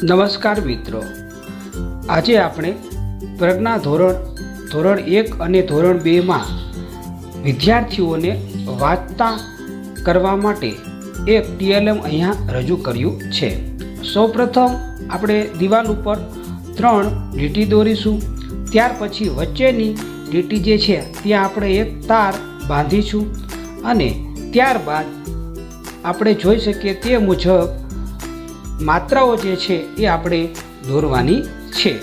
નમસ્કાર મિત્રો. આજે આપણે પ્રજ્ઞા ધોરણ ધોરણ એક અને ધોરણ બેમાં વિદ્યાર્થીઓને વાંચતા કરવા માટે એક ટીએલએમ અહીંયા રજૂ કર્યું છે. સૌપ્રથમ આપણે દિવાલ ઉપર ત્રણ લીટી દોરીશું. ત્યાર પછી વચ્ચેની લીટી જે છે, ત્યાં આપણે એક તાર બાંધીશું અને ત્યારબાદ આપણે જોઈ શકીએ તે મુજબ માત્રાઓ જે છે એ આપણે દોરવાની છે.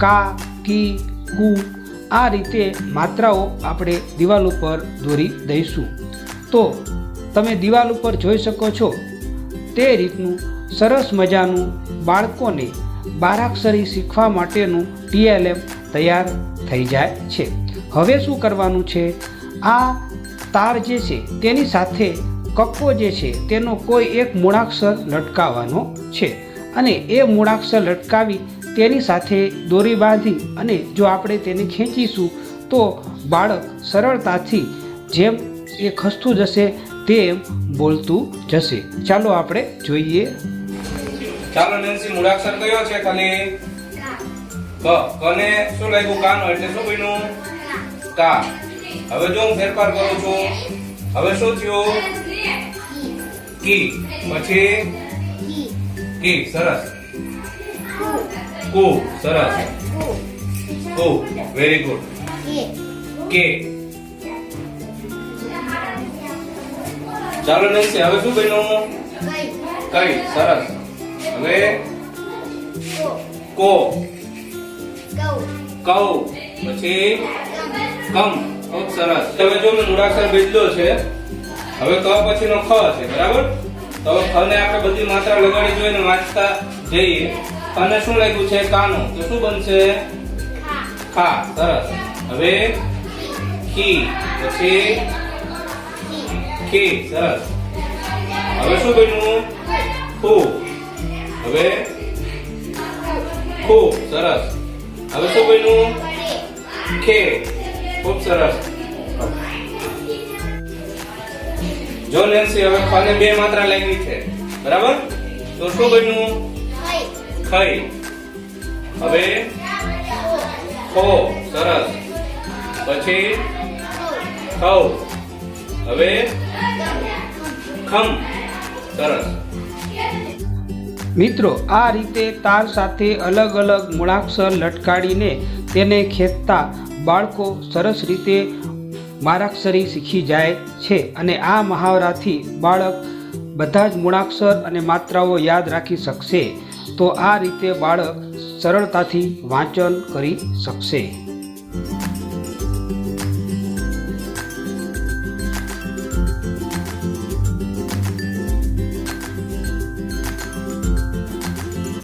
કા, કી, કુ, આ રીતે માત્રાઓ આપણે દિવાલ ઉપર દોરી દઈશું. તો તમે દિવાલ ઉપર જોઈ શકો છો, તે રીતનું સરસ મજાનું બાળકોને બારાક્ષરી શીખવા માટેનું ટીએલએફ તૈયાર થઈ જાય છે. હવે શું કરવાનું છે? આ તાર જે છે તેની સાથે કક્કો જે છે તેનો કોઈ એક મૂળાક્ષર લટકાવવાનો છે. અને એ મૂળાક્ષર લટકાવી તેની સાથે દોરી બાંધી અને જો આપણે તેને ખેંચીશું તો બાળક સરળતાથી જેમ એ ખસતું જશે તેમ બોલતું જશે. ચાલો આપણે જોઈએ. ચાલો નેન્સી મૂળાક્ષર કયો છે કને? ક. કને શું લાગ્યું? કાનો એટલે શું બન્યું? કા. હવે જો હું ફેરફાર કરું છું. હવે શું થયું? કી. પછી? કી. સરસ. કુ. સરસ. કુ. વેરી ગુડ કે. ચાલો નેન્સી હવે શું બન્યું કઈ. સરસ. હવે? કો. કૌ પછી? કમ. ખૂબ સરસ. તમે જો મેં મૂળાક્ષર બદલ્યો છે. હવે ક પછીનો ખ છે, બરાબર? તો ખ ને આપણે બધી માત્રા લગાડી જોઈને વાંચતા જઈએ. અને શું લાગ્યું છે? કાનો. તો શું બનશે? ખા. સરસ. હવે ખી. પછી ખી. સરસ. હવે શું બન્યું? ખુ. હવે ખુ. સરસ. હવે શું બન્યું? ખે. ખૂબ સરસ. જો નેન્સી હવે ખાને બે માત્રા લાગી છે. બરાબર? તો શું બન્યું? ખઈ. હવે? ખો. સરસ. પછી? ખવ હવે? ખમ. સરસ. મિત્રો આ રીતે તાર સાથે અલગ અલગ મૂળાક્ષર લટકાડીને તેને ખેંચતા બાળકો સરસ રીતે મારાક્ષરી શીખી જાય છે અને આ મહાવરાથી બાળક બધા જ મૂળાક્ષર અને માત્રાઓ યાદ રાખી શકશે. તો આ રીતે બાળક સરળતાથી વાંચન કરી શકશે.